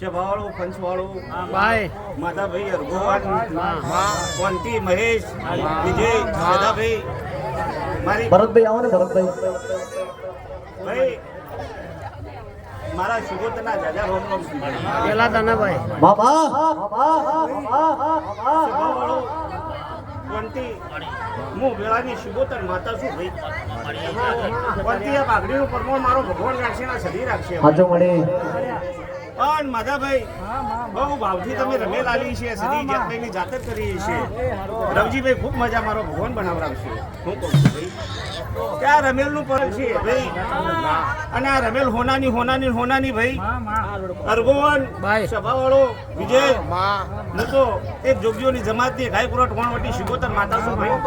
શભાવાળો પંચવાળો ભાઈ માધાભાઈ અરઘોવાડ કોંતી મહેશ વિજય દાદાભાઈ ભરતભાઈ આવો ને ભરતભાઈ. ભાઈ મારા સુગોતના જાજા પેલા બાબા હું વેળાની સુગોતર માતા છું ભાઈ. કોંતી આ પરમોણ મારો ભગવાન રાખશે ના સદી રાખશે. હાજો મળી પણ માધાભાઈ બહુ ભાવથી તમે રમેલ આલી છે સદી જાતભાઈની જાત જ કરી છે. રવજીભાઈ ખૂબ મજા મારો ભગવાન બનાવડાવશે. હું કહું છું ભાઈ ત્યાં રમેલનું પર છે ભાઈ. અને આ રમેલ હોનાની હોનાની હોનાની ભાઈ. અરગોવન ભાઈ. સભાવાળો વિજય. હું તો એક જોગીઓની જમાતની ગાયકુરટ વટી શિગોતર માતા છું ભાઈ